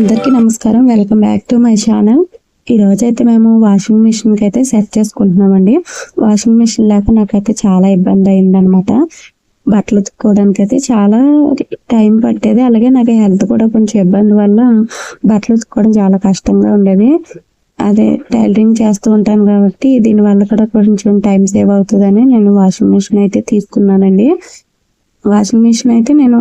అందరికీ నమస్కారం. Welcome back to my channel ఈరోజు అయితే మేము వాషింగ్ మిషన్కి అయితే సెట్ చేసుకుంటున్నామండి. వాషింగ్ మిషన్ లేక నాకైతే చాలా ఇబ్బంది అయిందనమాట బట్టలు ఉతుక్కోవడానికి అయితే చాలా టైం పట్టేది. అలాగే నాకు హెల్త్ కూడా కొంచెం ఇబ్బంది వల్ల బట్టలు ఉతుక్కోవడం చాలా కష్టంగా ఉండేది. అదే టైలరింగ్ చేస్తూ ఉంటాను కాబట్టి దీనివల్ల కూడా కొంచెం టైం సేవ్ అవుతుందని నేను వాషింగ్ మిషన్ అయితే తీసుకున్నానండి. వాషింగ్ మిషన్ అయితే నేను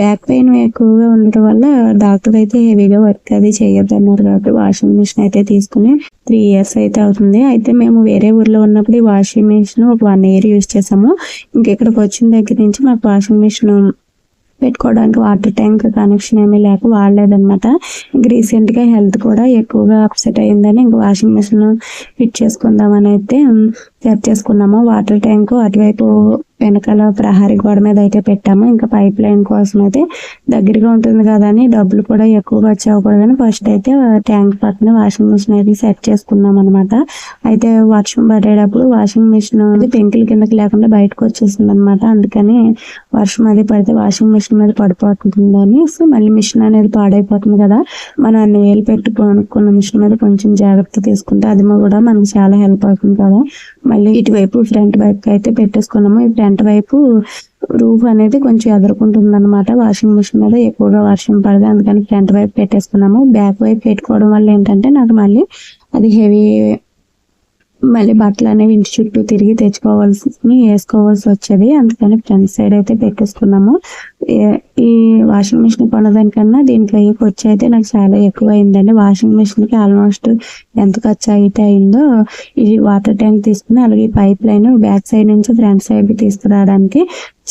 బ్యాక్ పెయిన్ ఎక్కువగా ఉండటం వల్ల డాక్టర్ అయితే హెవీగా వర్క్ అది చేయొద్దు అన్నారు కాబట్టి వాషింగ్ మిషన్ అయితే తీసుకుని త్రీ ఇయర్స్ అయితే అవుతుంది. అయితే మేము వేరే ఊర్లో ఉన్నప్పుడు ఈ వాషింగ్ మిషన్ ఒక వన్ ఇయర్ యూజ్ చేసాము ఇంక ఇక్కడికి వచ్చిన దగ్గర నుంచి మాకు వాషింగ్ మిషన్ పెట్టుకోవడానికి వాటర్ ట్యాంక్ కనెక్షన్ ఏమీ లేక వాడలేదన్నమాట. ఇంక రీసెంట్గా హెల్త్ కూడా ఎక్కువగా అప్సెట్ అయిందని ఇంక వాషింగ్ మిషన్ ఫిట్ చేసుకుందామని అయితే సెట్ చేసుకున్నాము. వాటర్ ట్యాంక్ అటువైపు వెనకాల ప్రహారీ గోడ మీద అయితే పెట్టాము. ఇంకా పైప్ లైన్ కోసం అయితే దగ్గరగా ఉంటుంది కదా అని డబ్బులు కూడా ఎక్కువగా ఖర్చు అవ్వకూడదని ఫస్ట్ అయితే ట్యాంక్ పక్కన వాషింగ్ మిషన్ అయితే సెట్ చేసుకున్నాం అనమాట అయితే వర్షం పడేటప్పుడు వాషింగ్ మిషన్ అది పెంకుల కిందకి లేకుండా బయటకు వచ్చేసింది అనమాట అందుకని వర్షం అది పడితే వాషింగ్ మిషన్ మీద పడిపోతుందని సో మళ్ళీ మిషన్ అనేది పాడైపోతుంది కదా. మనం అన్ని వేలు పెట్టి కొనుక్కున్న మిషన్ మీద కొంచెం జాగ్రత్త తీసుకుంటే అది కూడా మనకు చాలా హెల్ప్ అవుతుంది కదా. మళ్ళీ ఇటువైపు ఫ్రంట్ వైపు అయితే పెట్టేసుకున్నాము. ఈ ఫ్రంట్ వైపు రూఫ్ అనేది కొంచెం ఎదుర్కొంటుంది అనమాట వాషింగ్ మిషన్ మీద ఎక్కువగా వర్షం పడదు. అందుకని ఫ్రంట్ వైపు పెట్టేసుకున్నాము. బ్యాక్ వైపు పెట్టుకోవడం వల్ల ఏంటంటే నాకు మళ్ళీ అది హెవీ మళ్ళీ బట్టలు అనేవి ఇంటి చుట్టూ తిరిగి తెచ్చుకోవాల్సి వేసుకోవాల్సి వచ్చేది. అందుకని ఫ్రంట్ సైడ్ అయితే పెట్టేసుకున్నాము. ఈ వాషింగ్ మిషన్ కొనదానికన్నా దీనికి ఖర్చు అయితే నాకు చాలా ఎక్కువ అయిందండి వాషింగ్ మిషన్కి ఆల్మోస్ట్ ఎంత ఖర్చు అయితే అయిందో ఇది వాటర్ ట్యాంక్ తీసుకుని అలాగే పైప్ లైన్ బ్యాక్ సైడ్ నుంచి ఫ్రంట్ సైడ్ తీసుకురావడానికి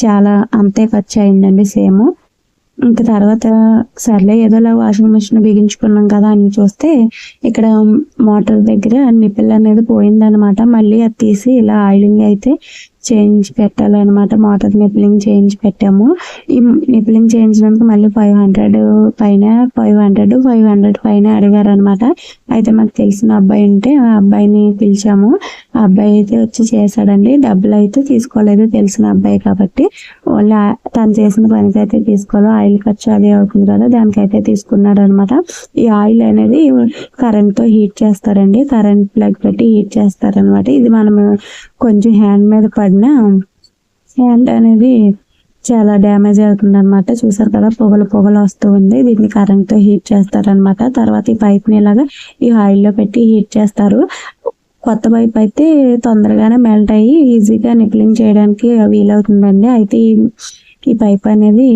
చాలా అంతే ఖర్చు అయిందండి సేమ్. ఇంకా తర్వాత సర్లే ఏదోలా వాషింగ్ మిషన్ బిగించుకున్నాం కదా అని చూస్తే ఇక్కడ మోటార్ దగ్గర నిప్పిల్ అనేది పోయిందనమాట మళ్ళీ అది తీసి ఇలా ఆయిలింగ్ అయితే చేయించి పెట్టాలన్నమాట. మోటార్ నిప్లింగ్ చేయించి పెట్టాము. ఈ నిప్లింగ్ చేయించడానికి మళ్ళీ ఫైవ్ హండ్రెడ్ పైన ఫైవ్ హండ్రెడ్ ఫైవ్ హండ్రెడ్ పైన అడిగారు అనమాట అయితే మాకు తెలిసిన అబ్బాయి ఉంటే ఆ అబ్బాయిని పిలిచాము. ఆ అబ్బాయి అయితే వచ్చి చేశాడండి. డబ్బులు అయితే తీసుకోలేదు తెలిసిన అబ్బాయి కాబట్టి. వాళ్ళు తను చేసిన పనికి అయితే తీసుకోవాలి ఆయిల్ ఖర్చు అది అవుతుంది కదా దానికైతే తీసుకున్నాడు అనమాట ఈ ఆయిల్ అనేది కరెంట్తో హీట్ చేస్తారండి. కరెంట్ ప్లగ్ పెట్టి హీట్ చేస్తారనమాట ఇది మనం కొంచెం హ్యాండ్ మీద పడి పడిన హ్యాండ్ అనేది చాలా డ్యామేజ్ అవుతుంది అనమాట చూసారు కదా పొగలు పొగలు వస్తూ ఉంది. దీన్ని కరెంట్తో హీట్ చేస్తారనమాట తర్వాత ఈ పైప్ని ఇలాగా ఈ ఆయిల్లో పెట్టి హీట్ చేస్తారు. కొత్త పైప్ అయితే తొందరగానే మెల్ట్ అయ్యి ఈజీగా నిప్లింగ్ చేయడానికి వీలవుతుందండి. అయితే ఈ పైప్ అనేది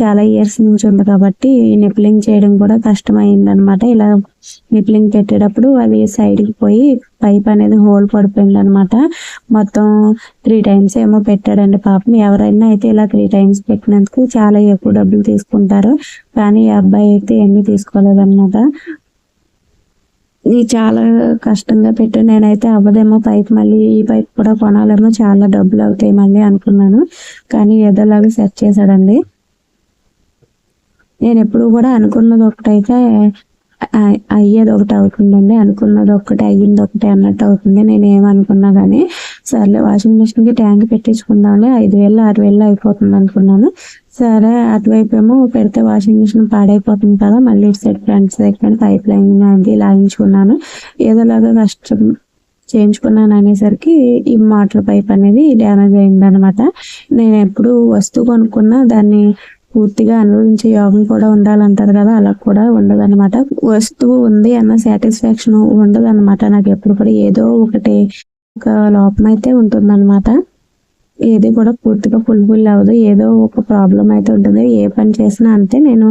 చాలా ఇయర్స్ నుంచి ఉంది కాబట్టి నిప్లింగ్ చేయడం కూడా కష్టమైంది అనమాట ఇలా నిప్లింగ్ పెట్టేటప్పుడు అది సైడ్కి కి పోయి పైప్ అనేది హోల్ పడిపోయింది అనమాట మొత్తం త్రీ టైమ్స్ ఏమో పెట్టాడండి పాపం. ఎవరైనా అయితే ఇలా త్రీ టైమ్స్ పెట్టినందుకు చాలా ఎక్కువ డబ్బులు తీసుకుంటారు. కానీ ఈ అబ్బాయి అయితే ఏమీ తీసుకోలేదన్నమాట. ఇది చాలా కష్టంగా పెట్టాను నేనైతే అవ్వదేమో పైప్ మళ్ళీ ఈ పైప్ కూడా కొనాలేమో చాలా డబ్బులు అవుతాయి మళ్ళీ అనుకున్నాను. కానీ ఏదోలాగా సెట్ చేశాడండి. నేను ఎప్పుడు కూడా అనుకున్నది ఒకటైతే అయ్యేది ఒకటి అవుతుందండి. అనుకున్నది ఒకటి అయ్యింది ఒకటి అన్నట్టు అవుతుంది. నేను ఏమనుకున్నా కానీ సర్లే వాషింగ్ మిషన్కి ట్యాంక్ పెట్టించుకుందాంలే ఐదు వేలు ఆరు వేలు అయిపోతుంది అనుకున్నాను. సరే అటువైపు ఏమో పెడితే వాషింగ్ మిషన్ పాడైపోతుంది కదా మళ్ళీ ఇటు సైడ్ ఫ్రంట్ దగ్గర పైప్ లైన్ అది లాగించుకున్నాను. ఏదోలాగా కష్టం చేయించుకున్నాను అనేసరికి ఈ మోటార్ పైప్ అనేది డ్యామేజ్ అయింది అనమాట నేను ఎప్పుడు వస్తువు కొనుక్కున్నా దాన్ని పూర్తిగా అనుభవించే యోగం కూడా ఉండాలంటారు కదా అలా కూడా ఉండదన్నమాట. వస్తువు ఉంది అన్న సాటిస్ఫాక్షన్ ఉండదు అనమాట నాకు ఎప్పుడు కూడా ఏదో ఒకటి ఒక లోపం అయితే ఉంటుంది ఏది కూడా పూర్తిగా ఫుల్ఫిల్ అవ్వదు. ఏదో ఒక ప్రాబ్లం అయితే ఉంటుంది. ఏ పని చేసినా అంతే నేను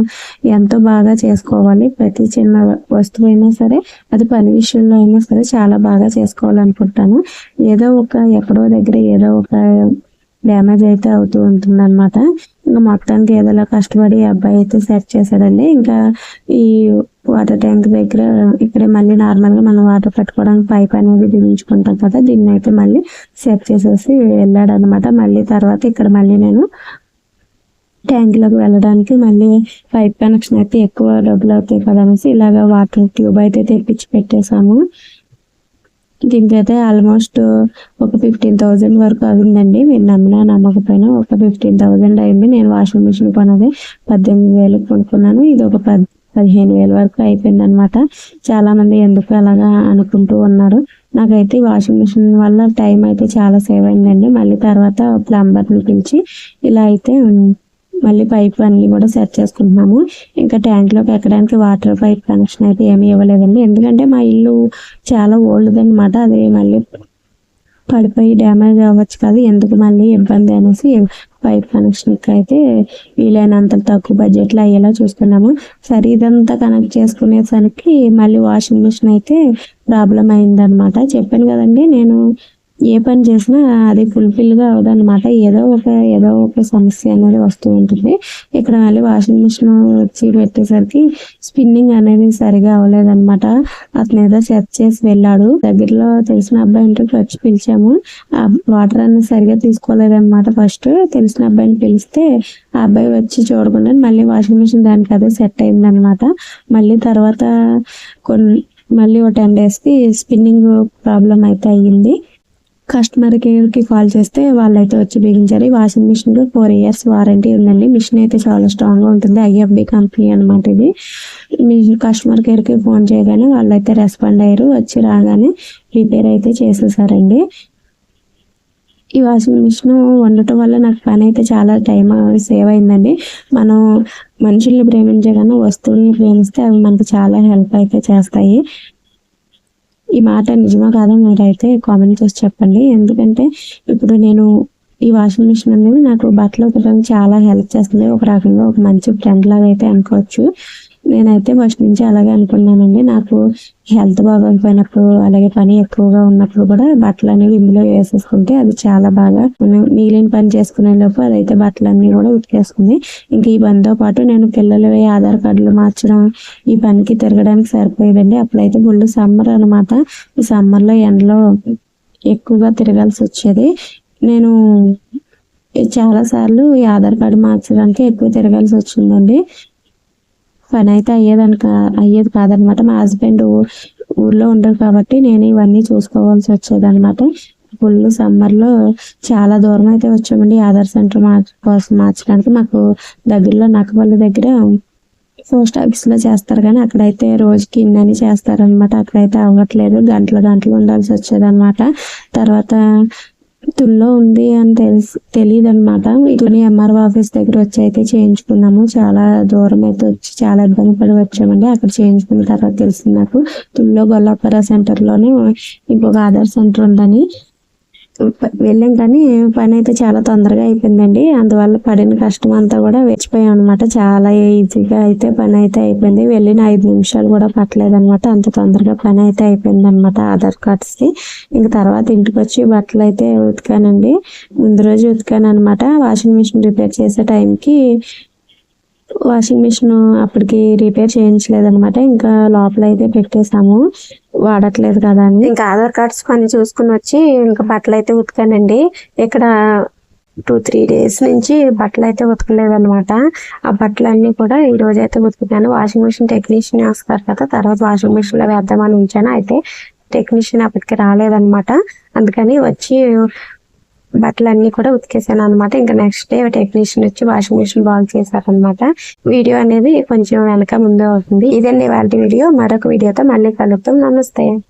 ఎంతో బాగా చేసుకోవాలి. ప్రతి చిన్న వస్తువు అయినా సరే అది పని విషయంలో అయినా సరే చాలా బాగా చేసుకోవాలనుకుంటాను. ఏదో ఒక ఎక్కడో దగ్గర ఏదో ఒక డ్యామేజ్ అయితే అవుతూ ఉంటుంది అనమాట ఇంకా మొత్తానికి ఏదోలా కష్టపడి అబ్బాయి అయితే సెట్ చేశాడండి. ఇంకా ఈ వాటర్ ట్యాంక్ దగ్గర ఇక్కడ మళ్ళీ నార్మల్గా మనం వాటర్ పెట్టుకోవడానికి పైప్ అనేది బిగించుకుంటాం కదా దీన్ని అయితే మళ్ళీ సెట్ చేసేసి వెళ్ళాడు అనమాట మళ్ళీ తర్వాత ఇక్కడ మళ్ళీ నేను ట్యాంక్లోకి వెళ్ళడానికి మళ్ళీ పైప్ కనెక్షన్ అయితే ఎక్కువ డబ్బులు అవుతాయి కదా అనేసి ఇలాగ వాటర్ ట్యూబ్ అయితే తెప్పించి పెట్టేశాము. దీనికైతే ఆల్మోస్ట్ ఒక ఫిఫ్టీన్ థౌజండ్ వరకు అయిందండి. మీరు నమ్మినా నమ్మకపోయినా ఒక ఫిఫ్టీన్ థౌజండ్ అయింది. నేను వాషింగ్ మిషన్ కొన్నది పద్దెనిమిది వేలకు కొనుక్కున్నాను. ఇది ఒక పద్ పదిహేను వేల వరకు అయిపోయింది అనమాట చాలా మంది ఎందుకు అలాగా అనుకుంటూ ఉన్నారు. నాకైతే వాషింగ్ మిషన్ వల్ల టైం అయితే చాలా సేవ్ అయిందండి. మళ్ళీ తర్వాత ప్లంబర్ని పిలిచి ఇలా అయితే మళ్ళీ పైప్ అన్ని కూడా సెట్ చేసుకుంటున్నాము. ఇంకా ట్యాంక్లోకి ఎక్కడానికి వాటర్ పైప్ కనెక్షన్ అయితే ఏమీ ఇవ్వలేదండి. ఎందుకంటే మా ఇల్లు చాలా ఓల్డ్ అనమాట అది మళ్ళీ పడిపోయి డ్యామేజ్ అవ్వచ్చు కదా ఎందుకు మళ్ళీ ఇబ్బంది అనేసి పైప్ కనెక్షన్కి అయితే వీలైనంత తక్కువ బడ్జెట్లో అయ్యేలా చూసుకున్నాము సరే ఇదంతా కనెక్ట్ చేసుకునేసరికి మళ్ళీ వాషింగ్ మిషన్ అయితే ప్రాబ్లం అయిందనమాట చెప్పాను కదండి నేను ఏ పని చేసినా అది ఫుల్ఫిల్గా అవదనమాట ఏదో ఒక ఏదో ఒక సమస్య అనేది వస్తూ ఉంటుంది. ఇక్కడ మళ్ళీ వాషింగ్ మిషన్ వచ్చి పెట్టేసరికి స్పిన్నింగ్ అనేది సరిగా అవ్వలేదన్నమాట. అతను ఏదో సెట్ చేసి వెళ్ళాడు. దగ్గరలో తెలిసిన అబ్బాయి ఇంటికి వచ్చి పిలిచాము. ఆ వాటర్ అనేది సరిగా తీసుకోలేదన్నమాట ఫస్ట్ తెలిసిన అబ్బాయిని పిలిస్తే ఆ అబ్బాయి వచ్చి చూడకుండా మళ్ళీ వాషింగ్ మిషన్ దానికి అదే సెట్ అయిందనమాట మళ్ళీ తర్వాత కొన్ని మళ్ళీ ఒక టెన్ డేస్కి స్పిన్నింగ్ ప్రాబ్లం అయితే అయ్యింది. కస్టమర్ కేర్కి కాల్ చేస్తే వాళ్ళైతే వచ్చి బిగించారు. ఈ వాషింగ్ మిషన్కి ఫోర్ ఇయర్స్ వారంటీ ఉందండి. మిషన్ అయితే చాలా స్ట్రాంగ్గా ఉంటుంది. ఐఎఫ్బి కంపెనీ అనమాట ఇది. మీ కస్టమర్ కేర్కి ఫోన్ చేయగానే వాళ్ళైతే రెస్పాండ్ అయ్యారు. వచ్చి రాగానే రిపేర్ అయితే చేసేసారండి. ఈ వాషింగ్ మిషన్ వండటం వల్ల నాకు పని అయితే చాలా టైం సేవ్ అయిందండి. మనం మనుషుల్ని ప్రేమించే కన్నా వస్తువుల్ని ప్రేమిస్తే అవి మనకు చాలా హెల్ప్ అయితే చేస్తాయి. ఈ మాట నిజమా కాదా మీరైతే కామెంట్ చేసి చెప్పండి. ఎందుకంటే ఇప్పుడు నేను ఈ వాషింగ్ మిషన్ అనేది నాకు బట్టలు ఉతకడానికి చాలా హెల్ప్ చేస్తుంది. ఒక రకంగా ఒక మంచి ఫ్రెండ్ లాగా అయితే అనుకోవచ్చు. నేనైతే ఫస్ట్ నుంచి అలాగే అనుకున్నానండి. నాకు హెల్త్ బాగోకపోయినప్పుడు అలాగే పని ఎక్కువగా ఉన్నప్పుడు కూడా బట్టలు అనేవి ఇందులో వేసేసుకుంటే అది చాలా బాగా మనం మిగిలిన పని చేసుకునే లోపు అదైతే బట్టలన్నీ కూడా ఉతికేసుకుంది. ఇంకా ఈ పనితో పాటు నేను పిల్లలవి ఆధార్ కార్డులు మార్చడం ఈ పనికి తిరగడానికి సరిపోయేదండి. అప్పుడైతే ఫుల్ సమ్మర్ అనమాట ఈ సమ్మర్లో ఎండలో ఎక్కువగా తిరగాల్సి వచ్చేది. నేను చాలా సార్లు ఈ ఆధార్ కార్డు మార్చడానికి ఎక్కువ తిరగాల్సి వచ్చిందండి. పని అయితే అయ్యేదాని అయ్యేది కాదనమాట. మా హస్బెండ్ ఊర్లో ఉండరు కాబట్టి నేను ఇవన్నీ చూసుకోవాల్సి వచ్చేదనమాట. ఫుల్ సమ్మర్లో చాలా దూరం అయితే వచ్చామండి. ఆధార్ సెంటర్ మార్చ కోసం మార్చడానికి మాకు దగ్గరలో నక్కపల్లి దగ్గర పోస్ట్ ఆఫీస్లో చేస్తారు కానీ అక్కడైతే రోజుకి ఇన్నని చేస్తారనమాట. అక్కడైతే అవ్వట్లేదు. గంటలు గంటలు ఉండాల్సి వచ్చేదనమాట. తర్వాత తుల్లో ఉంది అని తెలిసి తెలియదు అనమాట ఇటుని ఎంఆర్ఓ ఆఫీస్ దగ్గర వచ్చి అయితే చేయించుకున్నాము. చాలా దూరం అయితే వచ్చి చాలా ఇబ్బంది పడి వచ్చామండి. అక్కడ చేయించుకున్న తర్వాత తెలిసింది నాకు. తుల్లో సెంటర్ సెంటర్లోనే ఇంకొక ఆధార్ సెంటర్ ఉందని. వెళ్ళాం కానీ పని అయితే చాలా తొందరగా అయిపోయిందండి. అందువల్ల పడిన కష్టం అంతా కూడా వెచ్చిపోయాం అనమాట చాలా ఈజీగా అయితే పని అయితే అయిపోయింది. వెళ్ళిన ఐదు నిమిషాలు కూడా పట్టలేదనమాట అంత తొందరగా పని అయితే అయిపోయింది అనమాట ఆధార్ కార్డ్స్కి ఇంక తర్వాత ఇంటికి వచ్చి బట్టలు అయితే ఉతికానండి. ముందు రోజు ఉతికాను అనమాట వాషింగ్ మిషన్ రిపేర్ చేసే టైంకి వాషింగ్ మిషన్ అప్పటికి రిపేర్ చేయించలేదన్నమాట ఇంకా లోపల అయితే పెట్టేసాము వాడట్లేదు కదా అండి ఇంకా ఆధార్ కార్డ్స్ పని చూసుకుని వచ్చి ఇంకా బట్టలు అయితే ఉతికానండి. ఇక్కడ టూ త్రీ డేస్ నుంచి బట్టలు అయితే ఉతకలేదు అనమాట ఆ బట్టలన్నీ కూడా ఈ రోజు అయితే ఉతుకుతాను వాషింగ్ మిషన్ టెక్నీషియన్ వస్తారు కదా తర్వాత వాషింగ్ మిషన్లో వేద్దామని ఉంచాను. అయితే టెక్నీషియన్ అప్పటికి రాలేదనమాట అందుకని వచ్చి బట్టలు అన్ని కూడా ఉతికేసాను అనమాట ఇంకా నెక్స్ట్ డే టెక్నీషియన్ వచ్చి వాషింగ్ మిషన్ బాల్ చేశారనమాట వీడియో అనేది కొంచెం వెనక ముందే అవుతుంది. ఇదండి వాళ్ళ వీడియో. మరొక వీడియోతో మళ్ళీ కలుపుతాం నమస్తే.